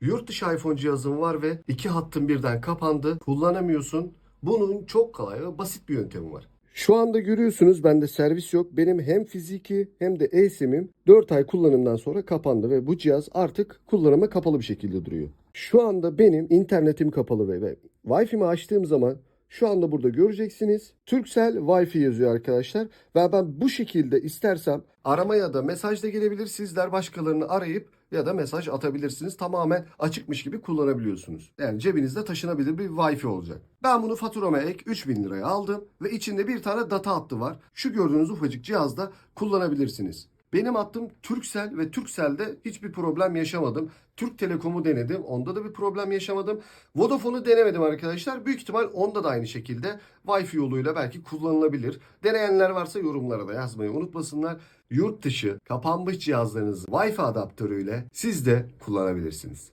Yurt dışı iPhone cihazın var ve iki hattın birden kapandı. Kullanamıyorsun. Bunun çok kolay ve basit bir yöntemi var. Şu anda görüyorsunuz bende servis yok. Benim hem fiziki hem de eSIM'im 4 ay kullanımdan sonra kapandı ve bu cihaz artık kullanıma kapalı bir şekilde duruyor. Şu anda benim internetim kapalı ve, ve Wi-Fi'mi açtığım zaman şu anda burada göreceksiniz. Turkcell Wi-Fi yazıyor arkadaşlar. Ve ben bu şekilde istersem arama ya da mesaj da gelebilir. Sizler başkalarını arayıp ya da mesaj atabilirsiniz. Tamamen açıkmış gibi kullanabiliyorsunuz. Yani cebinizde taşınabilir bir Wi-Fi olacak. Ben bunu faturama ek 3000 liraya aldım ve içinde bir tane data hattı var. Şu gördüğünüz ufacık cihazda kullanabilirsiniz. Benim hattım Turkcell ve Turkcell'de hiçbir problem yaşamadım. Türk Telekom'u denedim. Onda da bir problem yaşamadım. Vodafone'u denemedim arkadaşlar. Büyük ihtimal onda da aynı şekilde Wi-Fi yoluyla belki kullanılabilir. Deneyenler varsa yorumlara da yazmayı unutmasınlar. Yurt dışı kapanmış cihazlarınızı Wi-Fi adaptörüyle siz de kullanabilirsiniz.